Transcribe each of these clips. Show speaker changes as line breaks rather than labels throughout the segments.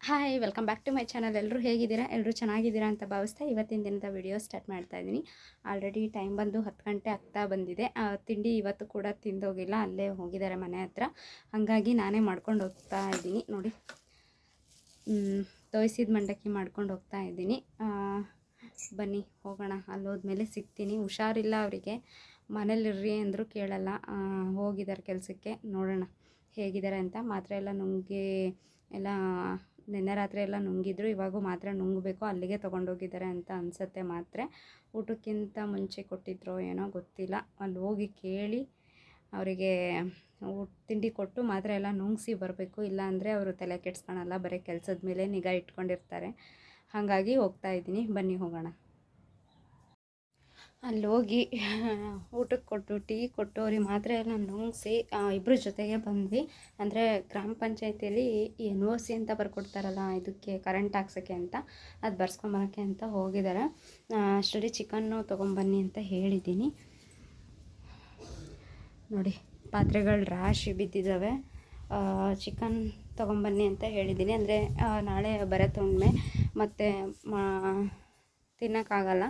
Hi welcome back to my channel ಎಲ್ಲರೂ ಹೇಗಿದ್ದೀರಾ? ಎಲ್ಲರೂ ಚೆನ್ನಾಗಿದ್ದೀರಾ ಅಂತ ಭಾವಿಸ್ತಾ ಇವತ್ತಿನ ದಿನದ ವಿಡಿಯೋ ಸ್ಟಾರ್ಟ್ ಮಾಡ್ತಾ ಇದ್ದೀನಿ. ಆಲ್ರೆಡಿ ಟೈಮ್ ಬಂದು ಹತ್ತು ಗಂಟೆ ಆಗ್ತಾ ಬಂದಿದೆ. ತಿಂಡಿ ಇವತ್ತು ಕೂಡ ತಿಂದೋಗಿಲ್ಲ. ಅಲ್ಲೇ ಹೋಗಿದ್ದಾರೆ ಮನೆ ಹತ್ರ. ಹಾಗಾಗಿ ನಾನೇ ಮಾಡ್ಕೊಂಡು ಹೋಗ್ತಾ ಇದ್ದೀನಿ. ನೋಡಿ. ತೋಯಿಸಿದ ಮಂಡಕ್ಕಿ ಮಾಡ್ಕೊಂಡು ಹೋಗ್ತಾ ಇದ್ದೀನಿ. ಬನ್ನಿ, ಹೋಗೋಣ. ಅಲ್ಲಿ ಹೋದ್ಮೇಲೆ ಸಿಗ್ತೀನಿ. ಹುಷಾರಿಲ್ಲ ಅವರಿಗೆ. ಮನೇಲಿರ್ರಿ ಅಂದರೂ ಕೇಳಲ್ಲ. ಹೋಗಿದ್ದಾರೆ ಕೆಲಸಕ್ಕೆ. ನೋಡೋಣ ಹೇಗಿದ್ದಾರೆ ಅಂತ. ಮಾತ್ರ ಎಲ್ಲ ನುಂಗಿ, ಎಲ್ಲ ನಿನ್ನೆ ರಾತ್ರಿ ಎಲ್ಲ ನುಂಗಿದ್ರು, ಇವಾಗೂ ಮಾತ್ರ ನುಂಗಬೇಕು, ಅಲ್ಲಿಗೆ ತೊಗೊಂಡೋಗಿದ್ದಾರೆ ಅಂತ ಅನಿಸುತ್ತೆ ಮಾತ್ರ. ಊಟಕ್ಕಿಂತ ಮುಂಚೆ ಕೊಟ್ಟಿದ್ರು ಏನೋ ಗೊತ್ತಿಲ್ಲ. ಅಲ್ಲಿ ಹೋಗಿ ಕೇಳಿ ಅವರಿಗೆ ಊಟ, ತಿಂಡಿ ಕೊಟ್ಟು ಮಾತ್ರ ಎಲ್ಲ ನುಂಗಿಸಿ ಬರಬೇಕು. ಇಲ್ಲಾಂದರೆ ಅವರು ತಲೆ ಕೆಡ್ಸ್ಕೊಳಲ್ಲ, ಬರೀ ಕೆಲಸದ ಮೇಲೆ ನಿಗಾ ಇಟ್ಕೊಂಡಿರ್ತಾರೆ. ಹಾಗಾಗಿ ಹೋಗ್ತಾ ಇದ್ದೀನಿ. ಬನ್ನಿ ಹೋಗೋಣ. ಅಲ್ಲಿ ಹೋಗಿ ಊಟಕ್ಕೆ ಕೊಟ್ಟು, ಟೀ ಕೊಟ್ಟು, ಅವ್ರಿಗೆ ಮಾತ್ರೆ ಎಲ್ಲ ನುಂಗಿಸಿ ಇಬ್ಬರ ಜೊತೆಗೆ ಬಂದ್ವಿ. ಅಂದರೆ ಗ್ರಾಮ ಪಂಚಾಯತಿಯಲ್ಲಿ ಎನ್ ಒ ಸಿ ಅಂತ ಬರ್ಕೊಡ್ತಾರಲ್ಲ, ಇದಕ್ಕೆ ಕರೆಂಟ್ ಹಾಕ್ಸೋಕ್ಕೆ ಅಂತ, ಅದು ಬರ್ಸ್ಕೊಂಬರೋಕ್ಕೆ ಅಂತ ಹೋಗಿದ್ದಾರೆ ಅಷ್ಟರಲ್ಲಿ ಚಿಕನ್ನು ತೊಗೊಂಬನ್ನಿ ಅಂತ ಹೇಳಿದ್ದೀನಿ. ನೋಡಿ, ಪಾತ್ರೆಗಳು ರಾಶಿ ಬಿದ್ದಿದ್ದಾವೆ ಚಿಕನ್ ತೊಗೊಂಬನ್ನಿ ಅಂತ ಹೇಳಿದ್ದೀನಿ. ಅಂದರೆ ನಾಳೆ ಬರೋ ಹುಣ್ಣಿಮೆ ಮತ್ತು ಮಾ, ತಿನ್ನೋಕ್ಕಾಗಲ್ಲ.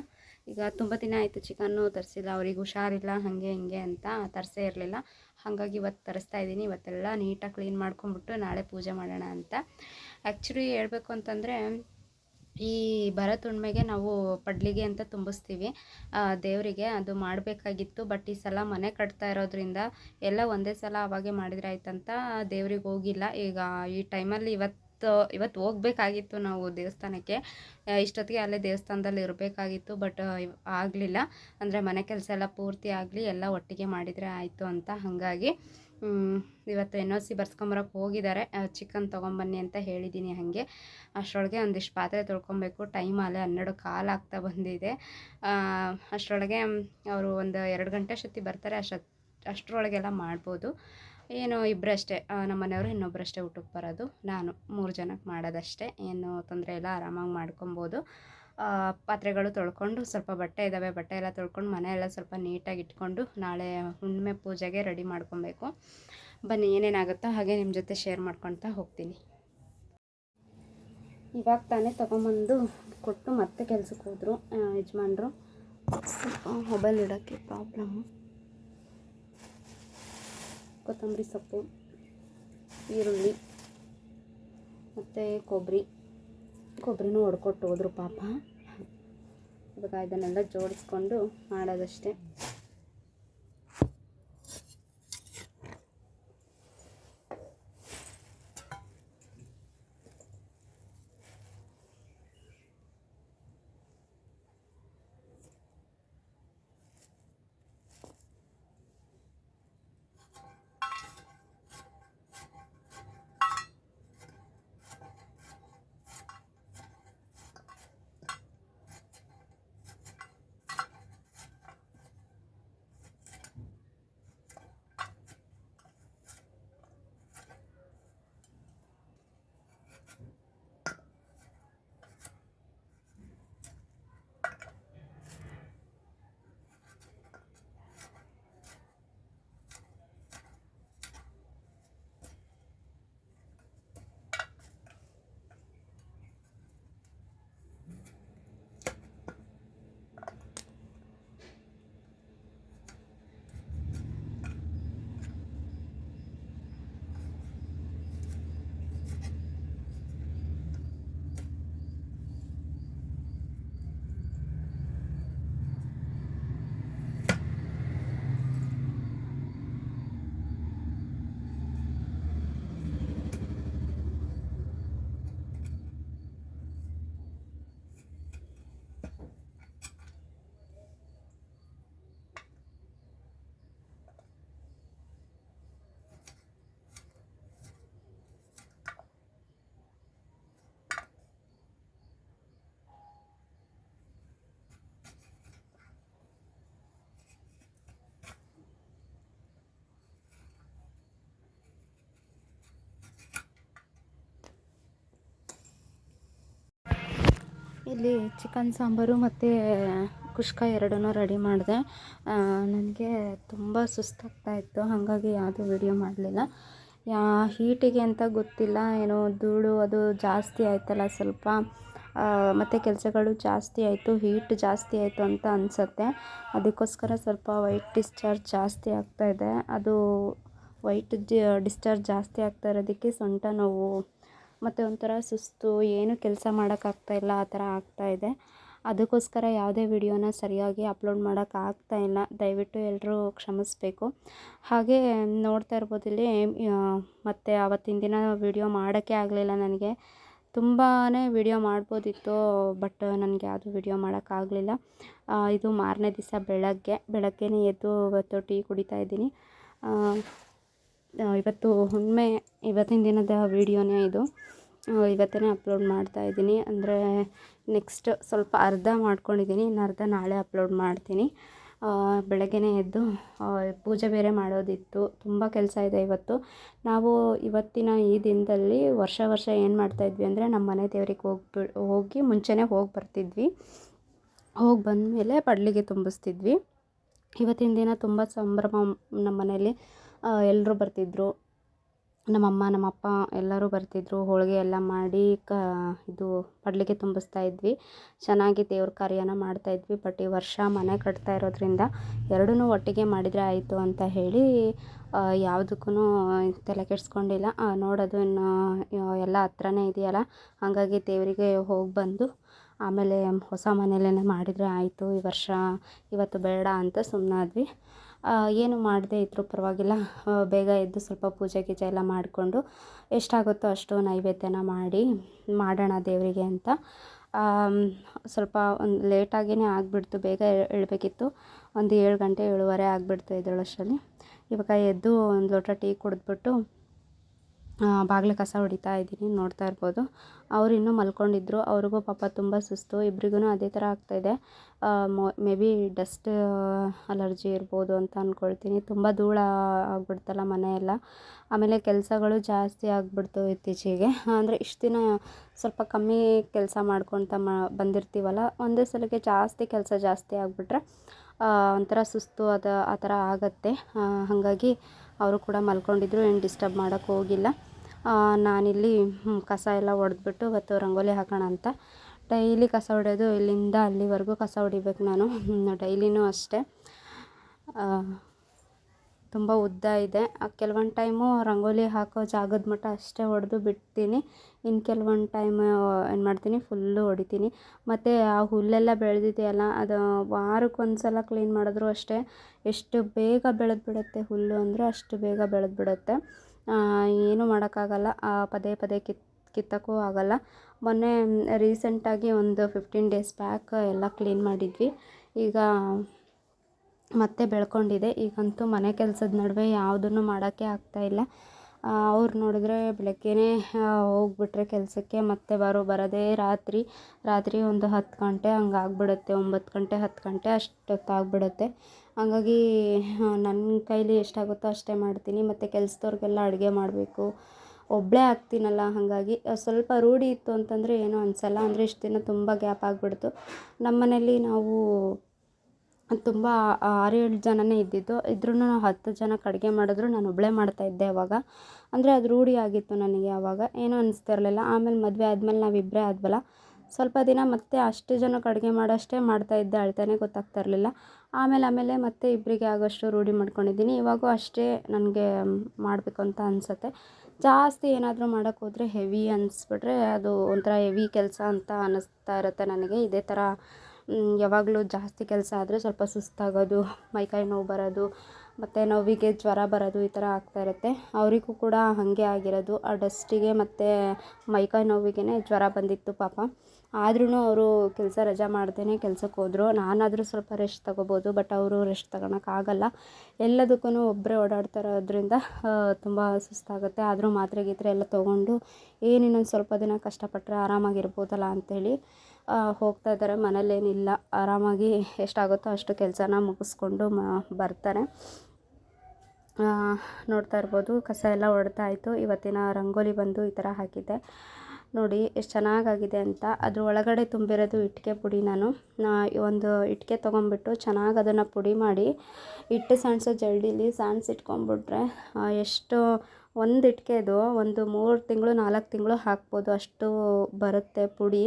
ಈಗ ತುಂಬ ದಿನ ಆಯಿತು ಚಿಕನ್ನು ತರಿಸಿಲ್ಲ, ಅವ್ರಿಗೆ ಹುಷಾರಿಲ್ಲ, ಹಾಗೆ ಹಿಂಗೆ ಅಂತ ತರಿಸೇ ಇರಲಿಲ್ಲ. ಹಾಗಾಗಿ ಇವತ್ತು ತರಿಸ್ತಾ ಇದ್ದೀನಿ. ಇವತ್ತೆಲ್ಲ ನೀಟಾಗಿ ಕ್ಲೀನ್ ಮಾಡ್ಕೊಂಬಿಟ್ಟು ನಾಳೆ ಪೂಜೆ ಮಾಡೋಣ ಅಂತ. ಆ್ಯಕ್ಚುಲಿ ಹೇಳಬೇಕು ಅಂತಂದರೆ, ಈ ಭರತ್ ಹುಣ್ಮೆಗೆ ನಾವು ಪಡ್ಲಿಗೆ ಅಂತ ತುಂಬಿಸ್ತೀವಿ. ದೇವರಿಗೆ ಅದು ಮಾಡಬೇಕಾಗಿತ್ತು ಬಟ್ ಈ ಸಲ ಮನೆ ಕಟ್ತಾ ಇರೋದ್ರಿಂದ ಎಲ್ಲ ಒಂದೇ ಸಲ ಅವಾಗೆ ಮಾಡಿದ್ರೆ ಆಯ್ತಂತ ದೇವ್ರಿಗೆ ಹೋಗಿಲ್ಲ. ಈಗ ಈ ಟೈಮಲ್ಲಿ ಇವತ್ತು ಇವತ್ತು ಹೋಗ್ಬೇಕಾಗಿತ್ತು ನಾವು ದೇವಸ್ಥಾನಕ್ಕೆ. ಇಷ್ಟೊತ್ತಿಗೆ ಅಲ್ಲೇ ದೇವಸ್ಥಾನದಲ್ಲಿ ಇರಬೇಕಾಗಿತ್ತು, ಬಟ್ ಆಗಲಿಲ್ಲ. ಅಂದರೆ ಮನೆ ಕೆಲಸ ಎಲ್ಲ ಪೂರ್ತಿ ಆಗಲಿ, ಎಲ್ಲ ಒಟ್ಟಿಗೆ ಮಾಡಿದರೆ ಆಯಿತು ಅಂತ ಹಾಗಾಗಿ ಇವತ್ತು ಎನ್ ಒ ಸಿ ಬರ್ಸ್ಕೊಂಬರಕ್ಕೆ ಹೋಗಿದ್ದಾರೆ. ಚಿಕನ್ ತೊಗೊಂಬನ್ನಿ ಅಂತ ಹೇಳಿದ್ದೀನಿ ಹಾಗೆ. ಅಷ್ಟರೊಳಗೆ ಒಂದಿಷ್ಟು ಪಾತ್ರೆ ತೊಳ್ಕೊಬೇಕು. ಟೈಮ್ ಅಲ್ಲೇ ಹನ್ನೆರಡು ಕಾಲು ಆಗ್ತಾ ಬಂದಿದೆ. ಅಷ್ಟರೊಳಗೆ, ಅವರು ಒಂದು ಎರಡು ಗಂಟೆ ಅಷ್ಟೊತ್ತಿ ಬರ್ತಾರೆ. ಅಷ್ಟೊತ್ತು ಅಷ್ಟರೊಳಗೆಲ್ಲ ಮಾಡ್ಬೋದು. ಏನು ಇಬ್ಬರಷ್ಟೇ ನಮ್ಮ ಮನೆಯವರು ಇನ್ನೊಬ್ಬರಷ್ಟೇ ಊಟಕ್ಕೆ ಬರೋದು. ನಾನು ಮೂರು ಜನಕ್ಕೆ ಮಾಡೋದಷ್ಟೇ. ಏನು ತೊಂದರೆ ಇಲ್ಲ, ಆರಾಮಾಗಿ ಮಾಡ್ಕೊಬೋದು. ಪಾತ್ರೆಗಳು ತೊಳ್ಕೊಂಡು ಸ್ವಲ್ಪ ಬಟ್ಟೆ ಇದ್ದಾವೆ ಬಟ್ಟೆ ಎಲ್ಲ ತೊಳ್ಕೊಂಡು ಮನೆಯೆಲ್ಲ ಸ್ವಲ್ಪ ನೀಟಾಗಿ ಇಟ್ಕೊಂಡು ನಾಳೆ ಹುಣ್ಣಿಮೆ ಪೂಜೆಗೆ ರೆಡಿ ಮಾಡ್ಕೊಬೇಕು. ಬನ್ನಿ, ಏನೇನಾಗುತ್ತೋ ಹಾಗೆ ನಿಮ್ಮ ಜೊತೆ ಶೇರ್ ಮಾಡ್ಕೊತಾ ಹೋಗ್ತೀನಿ. ಇವಾಗ ತಾನೇ ತೊಗೊಂಬಂದು ಕೊಟ್ಟು ಮತ್ತೆ ಕೆಲಸಕ್ಕೆ ಹೋದರು ಯಜಮಾನ್ರು. ಮೊಬೈಲ್ ಇಡೋಕ್ಕೆ ಪ್ರಾಬ್ಲಮ್ಮು ಕೊತ್ತಂಬರಿ ಸೊಪ್ಪು ಈರುಳ್ಳಿ ಮತ್ತು ಕೊಬ್ಬರಿ. ಕೊಬ್ಬರಿನೂ ಹೊಡ್ಕೊಟ್ಟು ಹೋದರು ಪಾಪ. ಇವಾಗ ಇದನ್ನೆಲ್ಲ ಜೋಡಿಸ್ಕೊಂಡು ಮಾಡೋದಷ್ಟೇ. ಇಲ್ಲಿ ಚಿಕನ್ ಸಾಂಬಾರು ಮತ್ತು ಕುಷ್ಕ ಎರಡನ್ನೂ ರೆಡಿ ಮಾಡಿದೆ. ನನಗೆ ತುಂಬ ಸುಸ್ತಾಗ್ತಾ ಇತ್ತು, ಹಾಗಾಗಿ ಯಾವುದೂ ವಿಡಿಯೋ ಮಾಡಲಿಲ್ಲ. ಯಾ ಹೀಟಿಗೆ ಅಂತ ಗೊತ್ತಿಲ್ಲ, ಏನೋ ಧೂಳು ಅದು ಜಾಸ್ತಿ ಆಯ್ತಲ್ಲ ಸ್ವಲ್ಪ. ಮತ್ತು ಕೆಲಸಗಳು ಜಾಸ್ತಿ ಆಯಿತು ಹೀಟ್ ಜಾಸ್ತಿ ಆಯಿತು ಅಂತ ಅನಿಸುತ್ತೆ. ಅದಕ್ಕೋಸ್ಕರ ಸ್ವಲ್ಪ ವೈಟ್ ಡಿಸ್ಚಾರ್ಜ್ ಜಾಸ್ತಿ ಆಗ್ತಾಯಿದೆ ಅದು ವೈಟ್ ಡಿಸ್ಚಾರ್ಜ್ ಜಾಸ್ತಿ ಆಗ್ತಾ ಇರೋದಕ್ಕೆ ಸೊಂಟ ನೋವು ಮತ್ತು ಒಂಥರ ಸುಸ್ತು, ಏನು ಕೆಲಸ ಮಾಡೋಕ್ಕಾಗ್ತಾಯಿಲ್ಲ ಆ ಥರ ಆಗ್ತಾಯಿದೆ ಅದಕ್ಕೋಸ್ಕರ ಯಾವುದೇ ವಿಡಿಯೋನ ಸರಿಯಾಗಿ ಅಪ್ಲೋಡ್ ಮಾಡೋಕ್ಕಾಗ್ತಾ ಇಲ್ಲ. ದಯವಿಟ್ಟು ಎಲ್ಲರೂ ಕ್ಷಮಿಸಬೇಕು. ಹಾಗೆ ನೋಡ್ತಾ ಇರ್ಬೋದು ಇಲ್ಲಿ ಮತ್ತು ಆವತ್ತಿನ ದಿನ ವಿಡಿಯೋ ಮಾಡೋಕ್ಕೆ ಆಗಲಿಲ್ಲ ನನಗೆ. ತುಂಬಾ ವಿಡಿಯೋ ಮಾಡ್ಬೋದಿತ್ತು, ಬಟ್ ನನಗೆ ಯಾವುದು ವಿಡಿಯೋ ಮಾಡೋಕ್ಕಾಗಲಿಲ್ಲ ಇದು ಮಾರನೇ ದಿವಸ ಬೆಳಗ್ಗೆ, ಬೆಳಗ್ಗೆನೇ ಎದ್ದು ಇವತ್ತು ಟೀ ಕುಡಿತಾ ಇದ್ದೀನಿ. ಇವತ್ತು ಒಮ್ಮೆ ಇವತ್ತಿನ ದಿನದ ವಿಡಿಯೋನೇ ಇದು. ಇವತ್ತೇ ಅಪ್ಲೋಡ್ ಮಾಡ್ತಾ ಇದ್ದೀನಿ. ಅಂದರೆ ನೆಕ್ಸ್ಟ್ ಸ್ವಲ್ಪ ಅರ್ಧ ಮಾಡ್ಕೊಂಡಿದ್ದೀನಿ. ಇನ್ನು ಅರ್ಧ ನಾಳೆ ಅಪ್ಲೋಡ್ ಮಾಡ್ತೀನಿ. ಬೆಳಗ್ಗೆನೇ ಎದ್ದು ಪೂಜೆ ಬೇರೆ ಮಾಡೋದಿತ್ತು. ತುಂಬ ಕೆಲಸ ಇದೆ ಇವತ್ತು. ನಾವು ಇವತ್ತಿನ ಈ ದಿನದಲ್ಲಿ ವರ್ಷ ವರ್ಷ ಏನು ಮಾಡ್ತಾಯಿದ್ವಿ ಅಂದರೆ ನಮ್ಮ ಮನೆ ದೇವ್ರಿಗೆ ಹೋಗ್ಬಿ, ಹೋಗಿ ಮುಂಚೆನೇ ಹೋಗಿ ಬರ್ತಿದ್ವಿ. ಹೋಗಿ ಬಂದಮೇಲೆ ಪಡ್ಲಿಗೆ ತುಂಬಿಸ್ತಿದ್ವಿ. ಇವತ್ತಿನ ದಿನ ತುಂಬ ಸಂಭ್ರಮ ನಮ್ಮ ಮನೇಲಿ. ಎಲ್ಲರೂ ಬರ್ತಿದ್ದರು ನಮ್ಮಮ್ಮ, ನಮ್ಮಪ್ಪ ಎಲ್ಲರೂ ಬರ್ತಿದ್ದರು ಹೋಳಿಗೆ ಎಲ್ಲ ಮಾಡಿ ಕ, ಇದು ಪಡ್ಲಿಗೆ ತುಂಬಿಸ್ತಾ ಇದ್ವಿ. ಚೆನ್ನಾಗಿ ದೇವ್ರ ಕಾರ್ಯನ ಮಾಡ್ತಾ ಇದ್ವಿ. ಬಟ್ ಈ ವರ್ಷ ಮನೆ ಕಟ್ತಾ ಇರೋದ್ರಿಂದ ಎರಡೂ ಒಟ್ಟಿಗೆ ಮಾಡಿದರೆ ಆಯಿತು ಅಂತ ಹೇಳಿ ಯಾವುದಕ್ಕೂ ತಲೆ ಕೆಡಿಸ್ಕೊಂಡಿಲ್ಲ. ನೋಡೋದು ಇನ್ನು ಎಲ್ಲ ಹತ್ರನೇ ಇದೆಯಲ್ಲ. ಹಾಗಾಗಿ ದೇವರಿಗೆ ಹೋಗಿ ಬಂದು ಆಮೇಲೆ ಹೊಸ ಮನೇಲೇ ಮಾಡಿದರೆ ಆಯಿತು. ಈ ವರ್ಷ ಇವತ್ತು ಬೇಡ ಅಂತ ಸುಮ್ಮನಾದ್ವಿ ಏನು ಮಾಡದೇ ಇದ್ದರೂ ಪರವಾಗಿಲ್ಲ. ಬೇಗ ಎದ್ದು ಸ್ವಲ್ಪ ಪೂಜೆ ಗೀಜೆ ಎಲ್ಲ ಮಾಡಿಕೊಂಡು ಎಷ್ಟಾಗುತ್ತೋ ಅಷ್ಟು ನೈವೇದ್ಯನ ಮಾಡಿ ಮಾಡೋಣ ದೇವರಿಗೆ ಅಂತ. ಸ್ವಲ್ಪ ಒಂದು ಲೇಟಾಗಿಯೇ ಆಗಿಬಿಡ್ತು, ಬೇಗ ಏಳಬೇಕಿತ್ತು ಒಂದು ಏಳು ಗಂಟೆ ಏಳುವರೆ ಆಗಿಬಿಡ್ತು ಎದ್ದೇಳೋಷ್ಟರಲ್ಲಿ. ಇವಾಗ ಎದ್ದು ಒಂದು ಲೋಟ ಟೀ ಕುಡಿದ್ಬಿಟ್ಟು ಬಾಗಿಲು ಕಸ ಹೊಡಿತಾ ಇದ್ದೀನಿ, ನೋಡ್ತಾ ಇರ್ಬೋದು. ಅವ್ರು ಇನ್ನೂ ಮಲ್ಕೊಂಡಿದ್ರು. ಅವ್ರಿಗೂ ಪಾಪ ತುಂಬ ಸುಸ್ತು. ಇಬ್ರಿಗೂ ಅದೇ ಥರ ಆಗ್ತಾಯಿದೆ ಮೇ ಬಿ ಡಸ್ಟ್ ಅಲರ್ಜಿ ಇರ್ಬೋದು ಅಂತ ಅಂದ್ಕೊಳ್ತೀನಿ ತುಂಬ ಧೂಳು ಆಗ್ಬಿಡ್ತಲ್ಲ ಮನೆಯೆಲ್ಲ. ಆಮೇಲೆ ಕೆಲಸಗಳು ಜಾಸ್ತಿ ಆಗಿಬಿಡ್ತು ಇತ್ತೀಚೆಗೆ. ಅಂದರೆ ಇಷ್ಟು ದಿನ ಸ್ವಲ್ಪ ಕಮ್ಮಿ ಕೆಲಸ ಮಾಡ್ಕೊತ ಮ, ಬಂದಿರ್ತೀವಲ್ಲ, ಒಂದೇ ಸಲಕ್ಕೆ ಜಾಸ್ತಿ ಕೆಲಸ ಜಾಸ್ತಿ ಆಗಿಬಿಟ್ರೆ ಒಂಥರ ಸುಸ್ತು ಅದು, ಆ ಥರ ಆಗುತ್ತೆ. ಹಾಗಾಗಿ ಅವರು ಕೂಡ ಮಲ್ಕೊಂಡಿದ್ರು, ಏನು ಡಿಸ್ಟರ್ಬ್ ಮಾಡೋಕ್ಕೆ ಹೋಗಿಲ್ಲ. ನಾನಿಲ್ಲಿ ಕಸ ಎಲ್ಲ ಹೊಡೆದ್ಬಿಟ್ಟು ಇವತ್ತು ರಂಗೋಲಿ ಹಾಕೋಣ ಅಂತ. ಡೈಲಿ ಕಸ ಹೊಡೆಯೋದು ಇಲ್ಲಿಂದ ಅಲ್ಲಿವರೆಗೂ ಕಸ ಹೊಡಿಬೇಕು ನಾನು. ಡೈಲಿನೂ ಅಷ್ಟೇ. ತುಂಬ ಉದ್ದ ಇದೆ. ಕೆಲವೊಂದು ಟೈಮು ರಂಗೋಲಿ ಹಾಕೋ ಜಾಗದ ಮಟ್ಟ ಅಷ್ಟೇ ಹೊಡೆದು ಬಿಡ್ತೀನಿ. ಇನ್ನು ಕೆಲವೊಂದು ಟೈಮ್ ಏನು ಮಾಡ್ತೀನಿ ಫುಲ್ಲು ಹೊಡಿತೀನಿ. ಮತ್ತು ಆ ಹುಲ್ಲೆಲ್ಲ ಬೆಳೆದಿದೆಯಲ್ಲ, ಅದು ವಾರಕ್ಕೆ ಒಂದು ಸಲ ಕ್ಲೀನ್ ಮಾಡಿದ್ರು ಅಷ್ಟೇ ಎಷ್ಟು ಬೇಗ ಬೆಳೆದು ಬಿಡುತ್ತೆ ಹುಲ್ಲು ಅಂದರೆ ಅಷ್ಟು ಬೇಗ ಬೆಳೆದು ಬಿಡುತ್ತೆ. ಏನೂ ಮಾಡೋಕ್ಕಾಗಲ್ಲ ಪದೇ ಪದೇ ಕಿತ್, ಕಿತ್ತಕ್ಕೂ ಆಗಲ್ಲ. ಮೊನ್ನೆ ರೀಸೆಂಟಾಗಿ ಒಂದು ಫಿಫ್ಟೀನ್ ಡೇಸ್ ಬ್ಯಾಕ್ ಎಲ್ಲ ಕ್ಲೀನ್ ಮಾಡಿದ್ವಿ. ಈಗ ಮತ್ತೆ ಬೆಳ್ಕೊಂಡಿದೆ. ಈಗಂತೂ ಮನೆ ಕೆಲಸದ ನಡುವೆ ಯಾವುದನ್ನು ಮಾಡೋಕ್ಕೆ ಆಗ್ತಾಯಿಲ್ಲ ಅವ್ರು ನೋಡಿದ್ರೆ ಬೆಳಗ್ಗೆನೇ ಹೋಗಿಬಿಟ್ರೆ ಕೆಲಸಕ್ಕೆ, ಮತ್ತೆ ಬರೋ, ಬರೋದೇ ರಾತ್ರಿ. ರಾತ್ರಿ ಒಂದು ಹತ್ತು ಗಂಟೆ ಹಂಗೆ ಆಗಿಬಿಡುತ್ತೆ. ಒಂಬತ್ತು ಗಂಟೆ, ಹತ್ತು ಗಂಟೆ ಅಷ್ಟೊತ್ತಾಗ್ಬಿಡುತ್ತೆ ಹಂಗಾಗಿ ನನ್ನ ಕೈಲಿ ಎಷ್ಟಾಗುತ್ತೋ ಅಷ್ಟೇ ಮಾಡ್ತೀನಿ. ಮತ್ತು ಕೆಲಸದವ್ರಿಗೆಲ್ಲ ಅಡುಗೆ ಮಾಡಬೇಕು. ಒಬ್ಬಳೇ ಆಗ್ತೀನಲ್ಲ, ಹಾಗಾಗಿ. ಸ್ವಲ್ಪ ರೂಢಿ ಇತ್ತು ಅಂತಂದರೆ ಏನೂ ಅನಿಸಲ್ಲ. ಅಂದರೆ ಇಷ್ಟು ದಿನ ತುಂಬ ಗ್ಯಾಪ್ ಆಗಿಬಿಡ್ತು. ನಮ್ಮ ಮನೇಲಿ ನಾವು ತುಂಬ ಆರು ಏಳು ಜನನೇ ಇದ್ದಿದ್ದು. ಇದ್ರೂ ನಾವು ಹತ್ತು ಜನಕ್ಕೆ ಅಡುಗೆ ಮಾಡಿದ್ರು. ನಾನು ಒಬ್ಬಳೇ ಮಾಡ್ತಾಯಿದ್ದೆ ಅವಾಗ. ಅಂದರೆ ಅದು ರೂಢಿ ಆಗಿತ್ತು ನನಗೆ ಅವಾಗ. ಏನೂ ಅನಿಸ್ತಿರ್ಲಿಲ್ಲ ಆಮೇಲೆ ಮದುವೆ ಆದಮೇಲೆ ನಾವಿಬ್ಬರೇ ಆದ್ವಲ್ಲ. ಸ್ವಲ್ಪ ದಿನ ಮತ್ತೆ ಅಷ್ಟು ಜನಕ್ಕೆ ಅಡುಗೆ ಮಾಡೋಷ್ಟೇ ಮಾಡ್ತಾಯಿದ್ದೆ ಅಳ್ತಾನೆ ಗೊತ್ತಾಗ್ತಾ ಇರಲಿಲ್ಲ. ಆಮೇಲೆ ಆಮೇಲೆ ಮತ್ತೆ ಇಬ್ಬರಿಗೆ ಆಗೋಷ್ಟು ರೂಢಿ ಮಾಡ್ಕೊಂಡಿದ್ದೀನಿ. ಇವಾಗೂ ಅಷ್ಟೇ ನನಗೆ ಮಾಡಬೇಕು ಅಂತ ಅನಿಸುತ್ತೆ. ಜಾಸ್ತಿ ಏನಾದರೂ ಮಾಡೋಕ್ಕೆ ಹೋದರೆ ಹೆವಿ ಅನಿಸ್ಬಿಟ್ರೆ ಅದು ಒಂಥರ ಹೆವಿ ಕೆಲಸ ಅಂತ ಅನ್ನಿಸ್ತಾ ಇರುತ್ತೆ ನನಗೆ. ಇದೇ ಥರ ಯಾವಾಗಲೂ ಜಾಸ್ತಿ ಕೆಲಸ ಆದರೆ ಸ್ವಲ್ಪ ಸುಸ್ತಾಗೋದು ಮೈಕೈ ನೋವು ಬರೋದು, ಮತ್ತು ನೋವಿಗೆ ಜ್ವರ ಬರೋದು ಈ ಥರ ಆಗ್ತಾ ಇರುತ್ತೆ. ಅವರಿಗೂ ಕೂಡ ಹಾಗೆ ಆಗಿರೋದು. ಆ ಡಸ್ಟಿಗೆ ಮತ್ತು ಮೈಕೈ ನೋವಿಗೆ ಜ್ವರ ಬಂದಿತ್ತು ಪಾಪ. ಆದ್ರೂ ಅವರು ಕೆಲಸ ರಜಾ ಮಾಡ್ದೇ ಕೆಲ್ಸಕ್ಕೆ ಹೋದರು. ನಾನಾದರೂ ಸ್ವಲ್ಪ ರೆಸ್ಟ್ ತೊಗೋಬೋದು ಬಟ್ ಅವರು ರೆಸ್ಟ್ ತಗೊಳಕ್ಕಾಗಲ್ಲ ಎಲ್ಲದಕ್ಕೂ ಒಬ್ಬರೇ ಓಡಾಡ್ತಾ ಇರೋದ್ರಿಂದ ತುಂಬ ಸುಸ್ತಾಗುತ್ತೆ. ಆದರೂ ಮಾತ್ರೆ ಗೀತ್ರೆ ಎಲ್ಲ ತೊಗೊಂಡು ಏನು ಇನ್ನೊಂದು ಸ್ವಲ್ಪ ದಿನ ಕಷ್ಟಪಟ್ಟರೆ ಆರಾಮಾಗಿರ್ಬೋದಲ್ಲ ಅಂಥೇಳಿ ಹೋಗ್ತಾ ಇದ್ದಾರೆ. ಮನೇಲೇನಿಲ್ಲ. ಆರಾಮಾಗಿ ಎಷ್ಟಾಗುತ್ತೋ ಅಷ್ಟು ಕೆಲಸನ ಮುಗಿಸ್ಕೊಂಡು ಮ, ಬರ್ತಾರೆ. ನೋಡ್ತಾ ಇರ್ಬೋದು. ಕಸ ಎಲ್ಲ ಹೊಡ್ತಾಯಿತ್ತು ಇವತ್ತಿನ ರಂಗೋಲಿ ಬಂದು ಈ ಥರ ಹಾಕಿದ್ದೆ. ನೋಡಿ, ಎಷ್ಟು ಚೆನ್ನಾಗಾಗಿದೆ ಅಂತ. ಅದ್ರ ಒಳಗಡೆ ತುಂಬಿರೋದು ಇಟ್ಟಿಗೆ ಪುಡಿ ನಾನು. ಒಂದು ಇಟ್ಟಿಗೆ ತೊಗೊಂಬಿಟ್ಟು ಚೆನ್ನಾಗಿ ಅದನ್ನು ಪುಡಿ ಮಾಡಿ ಇಟ್ಟು ಸಾಣ್ಸೋ ಜಲ್ಡಿಲಿ ಸಾಣ್ಸಿಟ್ಕೊಂಬಿಟ್ರೆ ಎಷ್ಟು ಒಂದು ಇಟ್ಕೆದು ಒಂದು ಮೂರು ತಿಂಗಳು, ನಾಲ್ಕು ತಿಂಗಳು ಹಾಕ್ಬೋದು. ಅಷ್ಟು ಬರುತ್ತೆ ಪುಡಿ.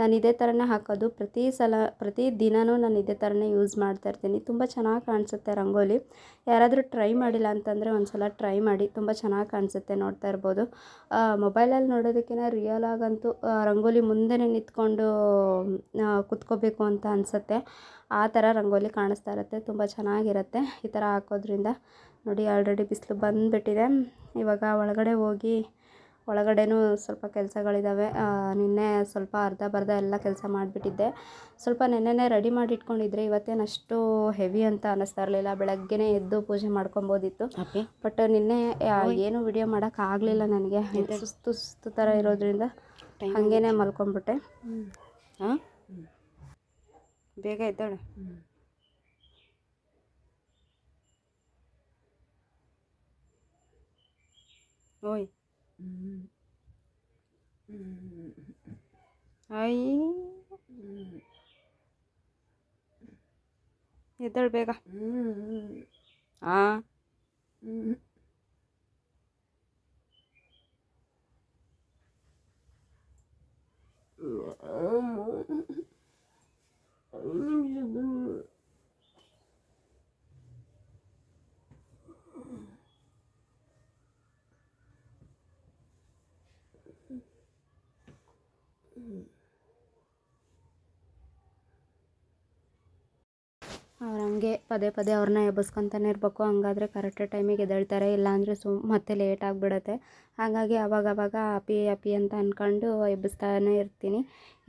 ನಾನು ಇದೇ ಥರನೇ ಹಾಕೋದು. ಪ್ರತಿ ಸಲ, ಪ್ರತಿ ದಿನವೂ ನಾನು ಇದೇ ಥರನೇ ಯೂಸ್ ಮಾಡ್ತಾ ಇರ್ತೀನಿ. ತುಂಬ ಚೆನ್ನಾಗಿ ಕಾಣಿಸುತ್ತೆ ರಂಗೋಲಿ. ಯಾರಾದರೂ ಟ್ರೈ ಮಾಡಿಲ್ಲ ಅಂತಂದರೆ ಒಂದು ಸಲ ಟ್ರೈ ಮಾಡಿ. ತುಂಬ ಚೆನ್ನಾಗಿ ಕಾಣಿಸುತ್ತೆ ನೋಡ್ತಾ ಇರ್ಬೋದು. ಮೊಬೈಲಲ್ಲಿ ನೋಡೋದಕ್ಕಿಂತ ರಿಯಲ್ ಆಗಂತೂ ರಂಗೋಲಿ ಮುಂದೆನೇ ನಿಂತ್ಕೊಂಡು ಕುತ್ಕೋಬೇಕು ಅಂತ ಅನಿಸುತ್ತೆ. ಆ ಥರ ರಂಗೋಲಿ ಕಾಣಿಸ್ತಾ ಇರುತ್ತೆ ತುಂಬ ಚೆನ್ನಾಗಿರುತ್ತೆ. ಈ ಥರ ಹಾಕೋದ್ರಿಂದ ನೋಡಿ ಆಲ್ರೆಡಿ ಬಿಸಿಲು ಬಂದುಬಿಟ್ಟಿದೆ. ಇವಾಗ ಒಳಗಡೆ ಹೋಗಿ ಒಳಗಡೆನೂ ಸ್ವಲ್ಪ ಕೆಲಸಗಳಿದ್ದಾವೆ ನಿನ್ನೆ ಸ್ವಲ್ಪ ಅರ್ಧ ಬರ್ಧ ಎಲ್ಲ ಕೆಲಸ ಮಾಡಿಬಿಟ್ಟಿದ್ದೆ. ಸ್ವಲ್ಪ ನೆನ್ನೆನೇ ರೆಡಿ ಮಾಡಿ ಇಟ್ಕೊಂಡಿದ್ರೆ ಇವತ್ತೇನು ಅಷ್ಟು ಹೆವಿ ಅಂತ ಅನ್ನಿಸ್ತಾ ಇರಲಿಲ್ಲ. ಬೆಳಗ್ಗೆನೇ ಎದ್ದು ಪೂಜೆ ಮಾಡ್ಕೊಬೋದಿತ್ತು. ಬಟ್ ನಿನ್ನೆ ಏನು ವಿಡಿಯೋ ಮಾಡೋಕ್ಕಾಗಲಿಲ್ಲ ನನಗೆ. ಸುಸ್ತು ಸುಸ್ತು ಥರ ಇರೋದ್ರಿಂದ ಹಾಗೇನೆ ಮಲ್ಕೊಂಬಿಟ್ಟೆ.
ಹಾಂ?
ಬೇಗ ಎದ್ದಾಳೆ ಓಯ್ ಐ ಎದ್ದಾಳು ಬೇಗ ಹಾಂ ಅವ್ರು ಹಂಗೆ ಪದೇ ಪದೇ ಅವ್ರನ್ನ ಎಬ್ಬಿಸ್ಕೊತಾನೆ ಇರಬೇಕು. ಹಂಗಾದ್ರೆ ಕರೆಕ್ಟ್ ಟೈಮಿಗೆ ಎದ್ದೇಳ್ತಾರೆ. ಇಲ್ಲಾಂದರೆ ಸು ಮತ್ತೆ ಲೇಟ್ ಆಗಿಬಿಡತ್ತೆ. ಹಾಗಾಗಿ ಅವಾಗವಾಗ ಅವಾಗ ಅಪಿ ಅಪಿ ಅಂತ ಅಂದ್ಕೊಂಡು ಎಬ್ಬಿಸ್ತಾನೆ ಇರ್ತೀನಿ.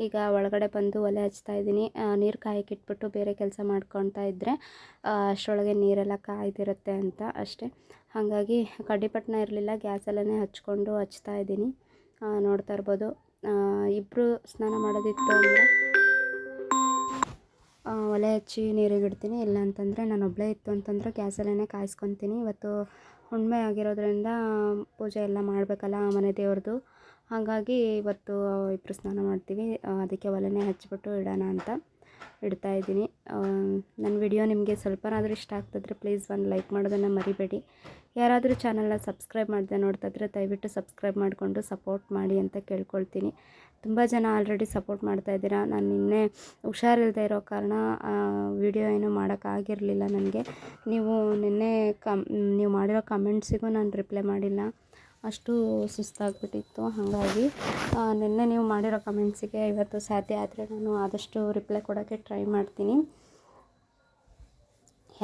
ಈಗ ಒಳಗಡೆ ಬಂದು ಒಲೆ ಹಚ್ತಾ ಇದ್ದೀನಿ. ನೀರು ಕಾಯಕ್ಕಿಟ್ಬಿಟ್ಟು ಬೇರೆ ಕೆಲಸ ಮಾಡ್ಕೊತಾ ಇದ್ದರೆ ಅಷ್ಟರೊಳಗೆ ನೀರೆಲ್ಲ ಕಾಯ್ದಿರುತ್ತೆ ಅಂತ ಅಷ್ಟೇ. ಹಾಗಾಗಿ ಕಡ್ಡಿಪಟ್ಟಣ ಇರಲಿಲ್ಲ. ಗ್ಯಾಸಲ್ಲೇ ಹಚ್ಕೊಂಡು ಹಚ್ತಾ ಇದ್ದೀನಿ. ನೋಡ್ತಾ ಇರ್ಬೋದು. ಇಬ್ಬರು ಸ್ನಾನ ಮಾಡೋದಿತ್ತು ಅಂದರೆ ಒಲೆ ಹಚ್ಚಿ ನೀರಿಗೆ ಇಡ್ತೀನಿ. ಇಲ್ಲ ಅಂತಂದರೆ ನಾನು ಒಬ್ಬಳೇ ಇತ್ತು ಅಂತಂದರೆ ಗ್ಯಾಸಲ್ಲೇ ಕಾಯಿಸ್ಕೊತೀನಿ. ಇವತ್ತು ಹುಣ್ಣಿಮೆ ಆಗಿರೋದ್ರಿಂದ ಪೂಜೆ ಎಲ್ಲ ಮಾಡಬೇಕಲ್ಲ ಮನೆ ದೇವ್ರದ್ದು ಹಾಗಾಗಿ ಇವತ್ತು ಇಬ್ಬರು ಸ್ನಾನ ಮಾಡ್ತೀವಿ. ಅದಕ್ಕೆ ಒಲೆನೇ ಹಚ್ಚಿಬಿಟ್ಟು ಇಡೋಣ ಅಂತ. ಇಡ್ತಾ ಇದ್ದೀನಿ. ನನ್ನ ವಿಡಿಯೋ ನಿಮಗೆ ಸ್ವಲ್ಪನಾದರೂ ಇಷ್ಟ ಆಗ್ತಿದ್ರೆ ಪ್ಲೀಸ್ ಒಂದು ಲೈಕ್ ಮಾಡೋದನ್ನು ಮರಿಬೇಡಿ. ಯಾರಾದರೂ ಚಾನಲ್ನ ಸಬ್ಸ್ಕ್ರೈಬ್ ಮಾಡಿದೆ ನೋಡ್ತಾ ಇದ್ರೆ ದಯವಿಟ್ಟು ಸಬ್ಸ್ಕ್ರೈಬ್ ಮಾಡಿಕೊಂಡು ಸಪೋರ್ಟ್ ಮಾಡಿ ಅಂತ ಕೇಳ್ಕೊಳ್ತೀನಿ. ತುಂಬ ಜನ ಆಲ್ರೆಡಿ ಸಪೋರ್ಟ್ ಮಾಡ್ತಾ ಇದ್ದೀರಾ. ನಾನು ನಿನ್ನೆ ಹುಷಾರಿಲ್ಲದೆ ಇರೋ ಕಾರಣ ವಿಡಿಯೋ ಏನೂ ಮಾಡೋಕ್ಕಾಗಿರಲಿಲ್ಲ ನನಗೆ. ನೀವು ನಿನ್ನೆ ಕಮ್, ನೀವು ಮಾಡಿರೋ ಕಮೆಂಟ್ಸಿಗೂ ನಾನು ರಿಪ್ಲೈ ಮಾಡಿಲ್ಲ. ಅಷ್ಟು ಸುಸ್ತಾಗ್ಬಿಟ್ಟಿತ್ತು. ಹಾಗಾಗಿ ನಿನ್ನೆ ನೀವು ಮಾಡಿರೋ ಕಮೆಂಟ್ಸಿಗೆ ಇವತ್ತು ಸಾಧ್ಯ ಆದರೆ ನಾನು ಆದಷ್ಟು ರಿಪ್ಲೈ ಕೊಡೋಕ್ಕೆ ಟ್ರೈ ಮಾಡ್ತೀನಿ.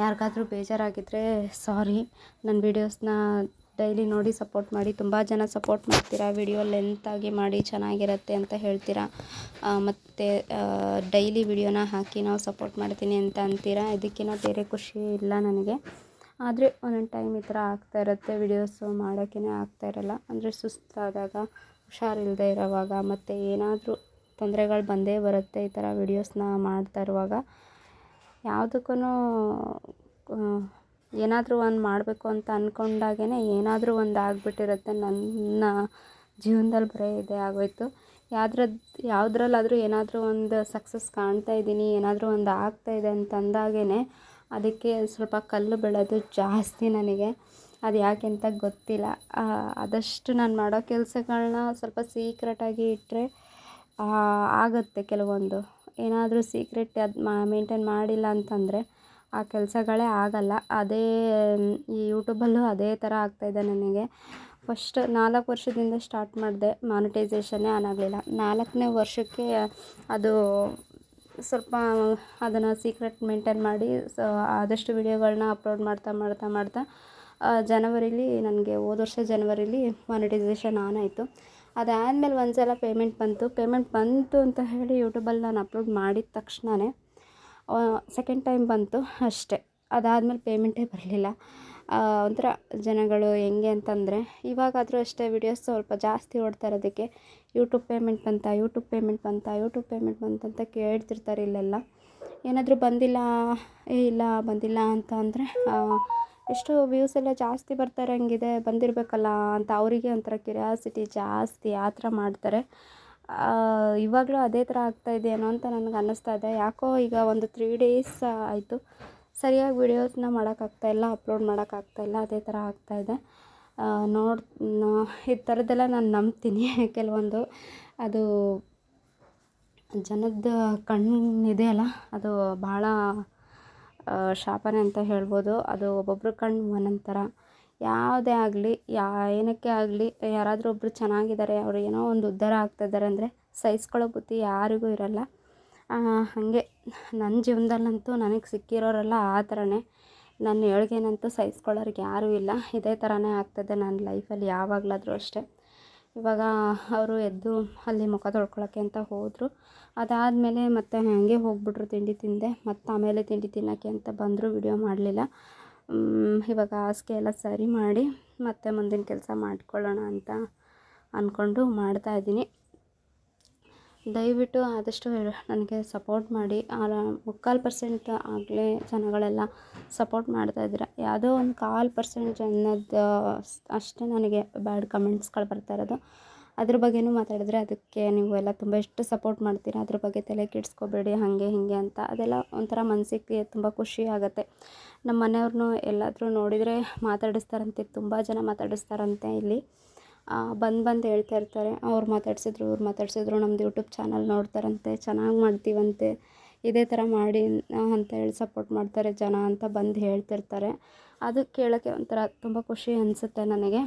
ಯಾರಿಗಾದರೂ ಬೇಜಾರಾಗಿದ್ದರೆ ಸಾರಿ ನನ್ನ ವೀಡಿಯೋಸ್ನ ಡೈಲಿ ನೋಡಿ ಸಪೋರ್ಟ್ ಮಾಡಿ. ತುಂಬ ಜನ ಸಪೋರ್ಟ್ ಮಾಡ್ತೀರಾ? ವಿಡಿಯೋ ಲೆಂತಾಗಿ ಮಾಡಿ ಚೆನ್ನಾಗಿರುತ್ತೆ ಅಂತ ಹೇಳ್ತೀರಾ? ಮತ್ತು ಡೈಲಿ ವಿಡಿಯೋನ ಹಾಕಿ ನಾವು ಸಪೋರ್ಟ್ ಮಾಡ್ತೀನಿ ಅಂತ ಅಂತೀರಾ? ಇದಕ್ಕಿಂತ ಬೇರೆ ಖುಷಿ ಇಲ್ಲ ನನಗೆ. ಆದರೆ ಒಂದೊಂದು ಟೈಮ್ ಈ ಥರ ಆಗ್ತಾ ಇರುತ್ತೆ ವಿಡಿಯೋಸು ಮಾಡೋಕ್ಕೇ ಆಗ್ತಾ ಇರಲ್ಲ. ಅಂದರೆ ಸುಸ್ತಾದಾಗ ಹುಷಾರಿಲ್ಲದೆ ಇರೋವಾಗ, ಮತ್ತು ಏನಾದರೂ ತೊಂದರೆಗಳು ಬಂದೇ ಬರುತ್ತೆ ಈ ಥರ ವಿಡಿಯೋಸ್ನ ಮಾಡ್ತಾ ಇರುವಾಗ. ಯಾವುದಕ್ಕೂ ಏನಾದರೂ ಒಂದು ಮಾಡಬೇಕು ಅಂತ ಅಂದ್ಕೊಂಡಾಗೇ ಏನಾದರೂ ಒಂದು ಆಗಿಬಿಟ್ಟಿರುತ್ತೆ. ನನ್ನ ಜೀವನದಲ್ಲಿ ಬರೀ ಇದೇ ಆಗೋಯ್ತು. ಯಾವ್ದ್ರದ್ದು ಯಾವುದ್ರಲ್ಲಾದರೂ ಏನಾದರೂ ಒಂದು ಸಕ್ಸಸ್ ಕಾಣ್ತಾ ಇದ್ದೀನಿ, ಏನಾದರೂ ಒಂದು ಆಗ್ತಾ ಇದೆ ಅಂತ ಅಂದಾಗೇ ಅದಕ್ಕೆ ಸ್ವಲ್ಪ ಕಲ್ಲು ಬೀಳೋದು ಜಾಸ್ತಿ ನನಗೆ. ಅದು ಯಾಕೆ ಅಂತ ಗೊತ್ತಿಲ್ಲ. ಆದಷ್ಟು ನಾನು ಮಾಡೋ ಕೆಲಸಗಳನ್ನ ಸ್ವಲ್ಪ ಸೀಕ್ರೆಟಾಗಿ ಇಟ್ಟರೆ ಆಗುತ್ತೆ ಕೆಲವೊಂದು. ಏನಾದರೂ ಸೀಕ್ರೆಟ್ ಅದು ಮೇಂಟೈನ್ ಮಾಡಿಲ್ಲ ಅಂತಂದರೆ ಆ ಕೆಲಸಗಳೇ ಆಗಲ್ಲ. ಅದೇ ಮ್, ಈ ಯೂಟ್ಯೂಬಲ್ಲೂ ಅದೇ ಥರ ಆಗ್ತಾಯಿದೆ ನನಗೆ. ಫಸ್ಟ್ ನಾಲ್ಕು ವರ್ಷದಿಂದ ಸ್ಟಾರ್ಟ್ ಮಾಡಿದೆ ಮಾನಿಟೈಸೇಷನ್ನೇ ಆನ್ ಆಗಲಿಲ್ಲ. ನಾಲ್ಕನೇ ವರ್ಷಕ್ಕೆ ಅದು ಸ್ವಲ್ಪ ಅದನ್ನು ಸೀಕ್ರೆಟ್ ಮೇಂಟೈನ್ ಮಾಡಿ ಸೊ ಆದಷ್ಟು ವಿಡಿಯೋಗಳನ್ನ ಅಪ್ಲೋಡ್ ಮಾಡ್ತಾ ಮಾಡ್ತಾ ಮಾಡ್ತಾ ಜನವರಿಲಿ ನನಗೆ ಹೋದ ವರ್ಷ ಜನವರಿಲಿ ಮಾನಿಟೈಸೇಷನ್ ಆನ್ ಆಯಿತು. ಅದಾದಮೇಲೆ ಒಂದು ಸಲ ಪೇಮೆಂಟ್ ಬಂತು. ಪೇಮೆಂಟ್ ಬಂತು ಅಂತ ಹೇಳಿ ಯೂಟ್ಯೂಬಲ್ಲಿ ನಾನು ಅಪ್ಲೋಡ್ ಮಾಡಿದ ತಕ್ಷಣವೇ ಸೆಕೆಂಡ್ ಟೈಮ್ ಬಂತು ಅಷ್ಟೇ. ಅದಾದಮೇಲೆ ಪೇಮೆಂಟೇ ಬರಲಿಲ್ಲ. ಒಂಥರ ಜನಗಳು ಹೆಂಗೆ ಅಂತಂದರೆ ಇವಾಗಾದರೂ ಅಷ್ಟೇ ವೀಡಿಯೋಸ್ ಸ್ವಲ್ಪ ಜಾಸ್ತಿ ಓಡ್ತಾ ಇರೋದಕ್ಕೆ ಯೂಟ್ಯೂಬ್ ಪೇಮೆಂಟ್ ಬಂತ ಯೂಟ್ಯೂಬ್ ಪೇಮೆಂಟ್ ಬಂತ ಯೂಟ್ಯೂಬ್ ಪೇಮೆಂಟ್ ಬಂತಂತ ಕೇಳ್ತಿರ್ತಾರೆ ಇಲ್ಲೆಲ್ಲ. ಏನಾದರೂ ಬಂದಿಲ್ಲ, ಏ ಇಲ್ಲ ಬಂದಿಲ್ಲ ಅಂತ ಅಂದರೆ ಎಷ್ಟು ವ್ಯೂಸ್ ಎಲ್ಲ ಜಾಸ್ತಿ ಬರ್ತಾ ಇರೋಂಗಿದೆ, ಬಂದಿರಬೇಕಲ್ಲ ಅಂತ ಅವರಿಗೆ ಒಂಥರ ಕ್ಯೂರಿಯಾಸಿಟಿ ಜಾಸ್ತಿ ಆ ಥರ ಮಾಡ್ತಾರೆ. ಇವಾಗಲೂ ಅದೇ ಥರ ಆಗ್ತಾ ಏನೋ ಅಂತ ನನಗೆ ಅನ್ನಿಸ್ತಾ ಇದೆ. ಯಾಕೋ ಈಗ ಒಂದು ತ್ರೀ ಡೇಸ್ ಆಯಿತು. ಸರಿಯಾಗಿ ವೀಡಿಯೋಸ್ನ ಮಾಡೋಕ್ಕಾಗ್ತಾಯಿಲ್ಲ ಅಪ್ಲೋಡ್ ಮಾಡೋಕ್ಕಾಗ್ತಾಯಿಲ್ಲ ಅದೇ ಥರ ಆಗ್ತಾಯಿದೆ ನೋಡಿ ಈ ಥರದ್ದೆಲ್ಲ ನಾನು ನಂಬ್ತೀನಿ. ಕೆಲವೊಂದು ಅದು ಜನದ ಕಣ್ಣಿದೆಯಲ್ಲ ಅದು ಭಾಳ ಶಾಪನೆ ಅಂತ ಹೇಳ್ಬೋದು. ಅದು ಒಬ್ಬೊಬ್ರ ಕಣ್ಣು ಒಂದೊಂದು ಥರ ಯಾವುದೇ ಆಗಲಿ, ಯಾ, ಏನಕ್ಕೆ ಆಗಲಿ, ಯಾರಾದರೂ ಒಬ್ಬರು ಚೆನ್ನಾಗಿದ್ದಾರೆ, ಅವ್ರು ಏನೋ ಒಂದು ಉದ್ಧಾರ ಆಗ್ತಾಯಿದ್ದಾರೆ ಅಂದರೆ ಸಹಿಸ್ಕೊಳ್ಳೋ ಬುದ್ಧಿ ಯಾರಿಗೂ ಇರೋಲ್ಲ. ಹಾಗೆ ನನ್ನ ಜೀವನದಲ್ಲಂತೂ ನನಗೆ ಸಿಕ್ಕಿರೋರೆಲ್ಲ ಆ ಥರನೇ ನನ್ನ ಏಳ್ಗೆನಂತೂ ಸಹಿಸ್ಕೊಳ್ಳೋರಿಗೆ ಯಾರೂ ಇಲ್ಲ. ಇದೇ ಥರನೇ ಆಗ್ತದೆ ನನ್ನ ಲೈಫಲ್ಲಿ ಯಾವಾಗಲಾದರೂ ಅಷ್ಟೇ. ಇವಾಗ ಅವರು ಎದ್ದು ಅಲ್ಲಿ ಮುಖ ತೊಳ್ಕೊಳ್ಳೋಕ್ಕೆ ಅಂತ ಹೋದರು. ಅದಾದಮೇಲೆ ಮತ್ತೆ ಹಾಗೆ ಹೋಗ್ಬಿಟ್ರು ತಿಂಡಿ ತಿಂದೆ. ಮತ್ತು ಆಮೇಲೆ ತಿಂಡಿ ತಿನ್ನೋಕ್ಕೆ ಅಂತ ಬಂದರೂ, ವಿಡಿಯೋ ಮಾಡಲಿಲ್ಲ. ಇವಾಗ ಹಾಸಿಗೆ ಎಲ್ಲ ಸರಿ ಮಾಡಿ ಮತ್ತೆ ಮುಂದಿನ ಕೆಲಸ ಮಾಡ್ಕೊಳ್ಳೋಣ ಅಂತ ಅಂದ್ಕೊಂಡು ಮಾಡ್ತಾಯಿದ್ದೀನಿ ದಯವಿಟ್ಟು ಆದಷ್ಟು ನನಗೆ ಸಪೋರ್ಟ್ ಮಾಡಿ. ಮುಕ್ಕಾಲು ಪರ್ಸೆಂಟ್ ಆಗಲೇ ಜನಗಳೆಲ್ಲ ಸಪೋರ್ಟ್ ಮಾಡ್ತಾ ಇದ್ದೀರ? ಯಾವುದೋ ಒಂದು ಕಾಲು ಪರ್ಸೆಂಟ್ ಜನದ ಅಷ್ಟೇ ನನಗೆ ಬ್ಯಾಡ್ ಕಮೆಂಟ್ಸ್ಗಳು ಬರ್ತಾ ಇರೋದು. ಅದ್ರ ಬಗ್ಗೆಯೂ ಮಾತಾಡಿದ್ರೆ ಅದಕ್ಕೆ ನೀವು ಎಲ್ಲ ತುಂಬ ಎಷ್ಟು ಸಪೋರ್ಟ್ ಮಾಡ್ತೀರ, ಅದ್ರ ಬಗ್ಗೆ ತಲೆ ಕೆಡಿಸ್ಕೋಬೇಡಿ, ಹಾಗೆ ಹೀಗೆ ಅಂತ. ಅದೆಲ್ಲ ಒಂಥರ ಮನಸ್ಸಿಗೆ ತುಂಬ ಖುಷಿ ಆಗುತ್ತೆ. ನಮ್ಮ ಮನೆಯವ್ರನ್ನೂ ಎಲ್ಲಾದರೂ ನೋಡಿದರೆ ಮಾತಾಡಿಸ್ತಾರಂತೆ, ತುಂಬ ಜನ ಮಾತಾಡಿಸ್ತಾರಂತೆ ಇಲ್ಲಿ. ಬಂದು ಬಂದು ಹೇಳ್ತಾ ಇರ್ತಾರೆ. ಅವ್ರು ಮಾತಾಡ್ಸಿದ್ರು, ಇವ್ರು ಮಾತಾಡ್ಸಿದ್ರು, ನಮ್ದು ಯೂಟ್ಯೂಬ್ ಚಾನಲ್ ನೋಡ್ತಾರಂತೆ, ಚೆನ್ನಾಗಿ ಮಾಡ್ತೀವಂತೆ, ಇದೇ ಥರ ಮಾಡಿ ಅಂತ ಹೇಳಿ ಸಪೋರ್ಟ್ ಮಾಡ್ತಾರೆ ಜನ ಅಂತ ಬಂದು ಹೇಳ್ತಿರ್ತಾರೆ. ಅದು ಕೇಳೋಕ್ಕೆ ಒಂಥರ ತುಂಬ ಖುಷಿ ಅನಿಸುತ್ತೆ ನನಗೆ.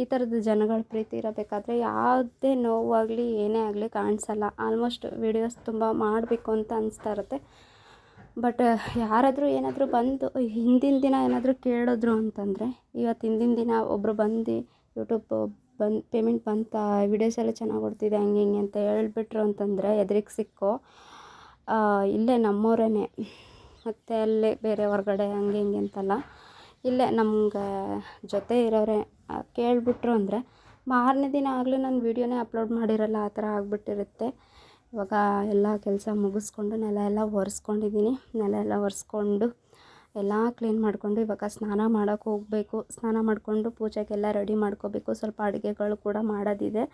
ಈ ಥರದ ಜನಗಳ ಪ್ರೀತಿ ಇರಬೇಕಾದ್ರೆ ಯಾವುದೇ ನೋವಾಗಲಿ, ಏನೇ ಆಗಲಿ ಕಾಣಿಸಲ್ಲ. ಆಲ್ಮೋಸ್ಟ್ ವೀಡಿಯೋಸ್ ತುಂಬ ಮಾಡಬೇಕು ಅಂತ ಅನಿಸ್ತಾ ಇರುತ್ತೆ. ಬಟ್ ಯಾರಾದರೂ ಏನಾದರೂ ಬಂದು ಹಿಂದಿನ ದಿನ ಏನಾದರೂ ಕೇಳಿದ್ರು ಅಂತಂದರೆ ಇವತ್ತು ಹಿಂದಿನ ದಿನ ಒಬ್ಬರು ಬಂದು ಯೂಟ್ಯೂಬ್ ಬಂದು, ಪೇಮೆಂಟ್ ಬಂತಾ ವಿಡಿಯೋಸ್ ಎಲ್ಲ ಚೆನ್ನಾಗಿ ಕೊಡ್ತಿದೆ ಹಂಗೆ ಹಿಂಗೆ ಅಂತ ಹೇಳ್ಬಿಟ್ರು ಅಂತಂದರೆ ಎದ್ರಿಗೆ ಸಿಕ್ಕೋ ಇಲ್ಲೇ ನಮ್ಮವರೇ ಮತ್ತು ಅಲ್ಲೇ ಬೇರೆ ಹೊರಗಡೆ ಹಂಗೆ ಹಿಂಗೆ ಅಂತಲ್ಲ. ಇಲ್ಲೇ ನಮ್ಗೆ ಜೊತೆ ಇರೋರೆ ಕೇಳಿಬಿಟ್ರು ಅಂದರೆ ಮಾರನೇ ದಿನ ಆಗಲೂ ನಾನು ವೀಡಿಯೋನೇ ಅಪ್ಲೋಡ್ ಮಾಡಿರಲ್ಲ, ಆ ಥರ ಆಗಿಬಿಟ್ಟಿರುತ್ತೆ. ಇವಾಗ ಎಲ್ಲ ಕೆಲಸ ಮುಗಿಸ್ಕೊಂಡು ನೆಲ ಎಲ್ಲ ಒರೆಸ್ಕೊಂಡಿದ್ದೀನಿ ನೆಲ ಎಲ್ಲ ಒರೆಸ್ಕೊಂಡು ಎಲ್ಲ ಕ್ಲೀನ್ ಮಾಡಿಕೊಂಡು ಇವಾಗ ಸ್ನಾನ ಮಾಡೋಕೆ ಹೋಗಬೇಕು. ಸ್ನಾನ ಮಾಡಿಕೊಂಡು ಪೂಜೆಗೆಲ್ಲ ರೆಡಿ ಮಾಡ್ಕೋಬೇಕು. ಸ್ವಲ್ಪ ಅಡುಗೆಗಳು ಕೂಡ ಮಾಡೋದಿದೆ.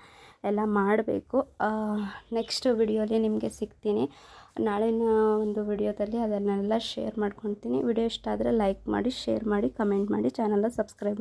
ಎಲ್ಲ ಮಾಡಬೇಕು. ನೆಕ್ಸ್ಟ್ ವಿಡಿಯೋಲಿ ನಿಮಗೆ ಸಿಗ್ತೀನಿ. ನಾಳಿನ ಒಂದು ವಿಡಿಯೋದಲ್ಲಿ ಅದನ್ನೆಲ್ಲ ಶೇರ್ ಮಾಡ್ಕೊತೀನಿ ವಿಡಿಯೋ ಇಷ್ಟ ಆದರೆ ಲೈಕ್ ಮಾಡಿ ಶೇರ್ ಮಾಡಿ ಕಮೆಂಟ್ ಮಾಡಿ ಚಾನಲ್ನ ಸಬ್ಸ್ಕ್ರೈಬ್